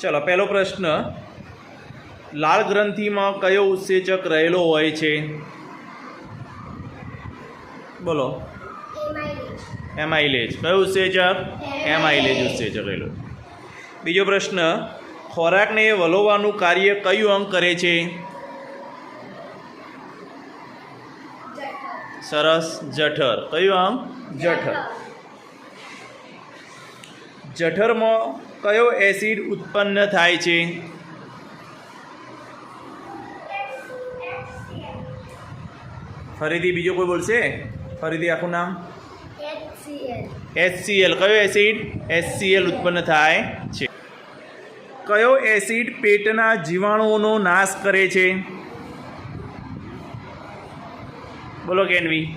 ચલો, પહેલો પ્રશ્ન. લાળ ગ્રંથિમાં કયો ઉત્સેચક રહેલો હોય છે? બોલો. એમાઇલેજ. કયો ઉત્સેચક? એમાઇલેજ ઉત્સેચક રહેલો. બીજો પ્રશ્ન. ખોરાકને વલોવાનું કાર્ય કયું અંગ કરે છે? સરસ. જઠર. કયું અંગ? જઠર. જઠરમાં કયો એસિડ ઉત્પન્ન થાય છે? ફરીથી બીજો કોઈ બોલશે? ફરીથી આખું નામ? એચસીએલ. કયો એસિડ એચસીએલ ઉત્પન્ન થાય છે? કયો એસિડ પેટના જીવાણુઓનો નાશ કરે છે? બોલો કેનવી.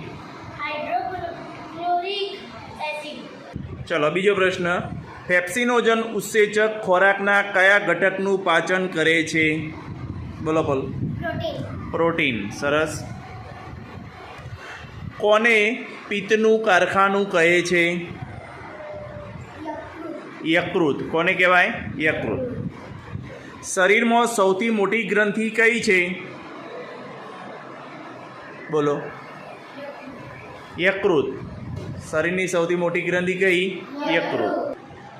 ચલો બીજો પ્રશ્ન. પેપ્સિનોજન ઉત્સેચક ખોરાકના કયા ઘટકનું પાચન કરે છે? બોલો બોલો. પ્રોટીન. સરસ. કોને પિત્તનું કારખાનું કહે છે? યકૃત. કોને કહેવાય? યકૃત. શરીરમાં સૌથી મોટી ગ્રંથિ કઈ છે? બોલો. યકૃત. શરીરની સૌથી મોટી ગ્રંથિ કઈ? યકૃત.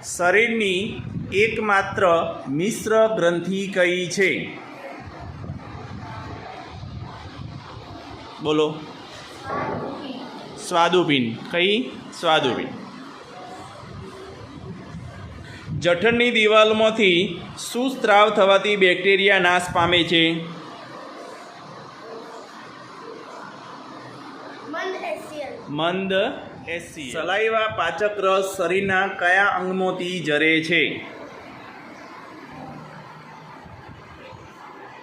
શરીરની એકમાત્ર મિશ્ર ગ્રંથિ કઈ છે? બોલો. સ્વાદુપિન કઈ? સ્વાદુપિન જઠરની દિવાલમાંથી શું સ્ત્રાવ થવાથી બેક્ટેરિયા નાશ પામે છે. મંદ સલાઈવા પાચક રસ શરીરના કયા અંગમાંથી જરે છે?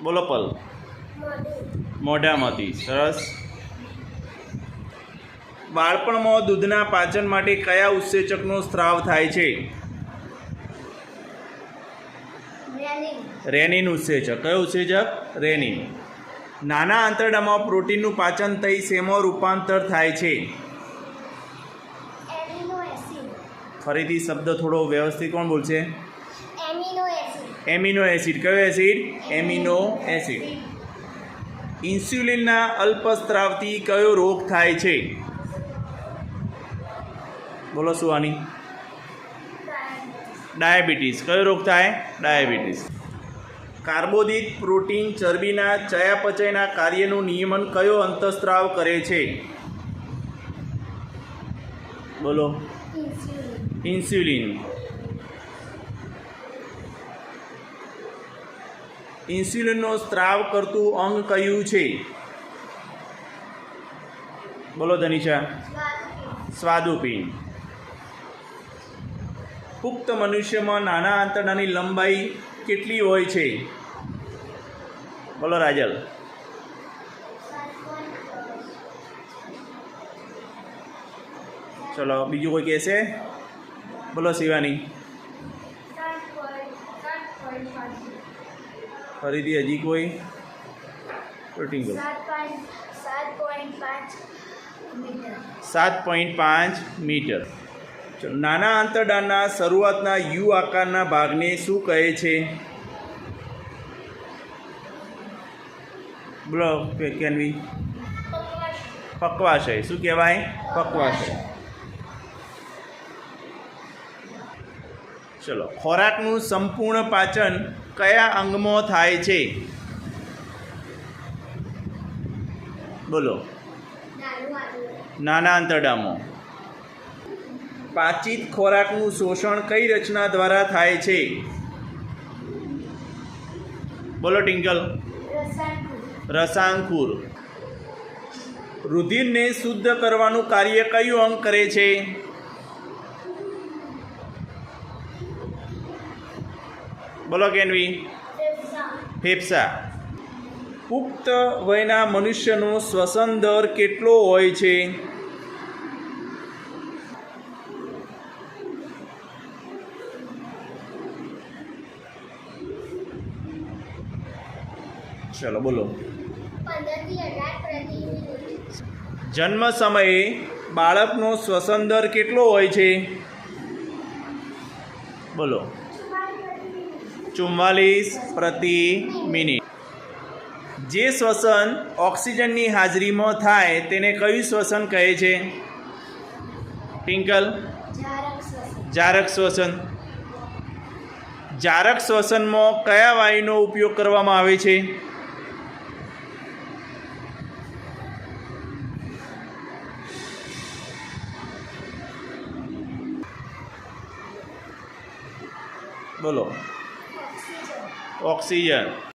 બોલો પલ. મોઢામાંથી. સરસ. બાળપણમાં દૂધના પાચન માટે કયા ઉત્સેચકનો સ્ત્રાવ થાય છે? રેનિન ઉત્સેચક. કયો ઉત્સેચક? રેનિન નાના આંતરડામાં પ્રોટીનનું પાચન થઈ શેમાં રૂપાંતર થાય છે? ફરીથી શબ્દ થોડો વ્યવસ્થિત કોણ બોલશે? એમિનો એસિડ કયો એસિડ એમિનો એસિડ ઇન્સ્યુલિનના અલ્પસ્ત્રાવથી કયો રોગ થાય છે? બોલો શું આની ડાયાબિટીસ કયો રોગ થાય? ડાયાબિટીસ કાર્બોદિત પ્રોટીન ચરબીના ચયાપચયના કાર્યનું નિયમન કયો અંતસ્ત્રાવ કરે છે? બોલો. ઇન્સ્યુલિન ઇન્સ્યુલિનનો સ્ત્રાવ કરતું અંગ કયું છે? બોલો ધનિષા સ્વાદુપિંડ. પુખ્ત મનુષ્યમાં નાના આંતરડાની લંબાઈ કેટલી હોય છે? બોલો રાજલ. ચલો બીજું કોઈ કહેશે? બોલો શિવાની. ફરીથી હજી કોઈ? પ્રોટીન બોલો સાત પોઈન્ટ પાંચ મીટર. ચલો નાના આંતરડાના શરૂઆતના યુ આકારના ભાગને શું કહે છે? બોલો કેનવી? પકવાશય શું કહેવાય? પકવાશય ચલો. ખોરાકનું સંપૂર્ણ પાચન કયા અંગમાં થાય છે? બોલો. નાના આંતરડામાં પાચિત ખોરાકનું શોષણ કઈ રચના દ્વારા થાય છે? બોલો, ટિંકલ. રસાંકુર. રુધિરને શુદ્ધ કરવાનું કાર્ય કયું અંગ કરે છે? બોલો કેનવી? ફેફસા. પુખ્ત વયના મનુષ્યનો શ્વસન દર કેટલો હોય છે? ચલો બોલો. જન્મ સમયે બાળકનો શ્વસન દર કેટલો હોય છે? બોલો. ચુમ્માલીસ પ્રતિ મિનિટ. જે શ્વસન ઓક્સિજનની હાજરીમાં થાય તેને કયું શ્વસન કહે છે? ટિંકલ જારક શ્વસન. જારક શ્વસનમાં કયા વાયુનો ઉપયોગ કરવામાં આવે છે? બોલો. oxygen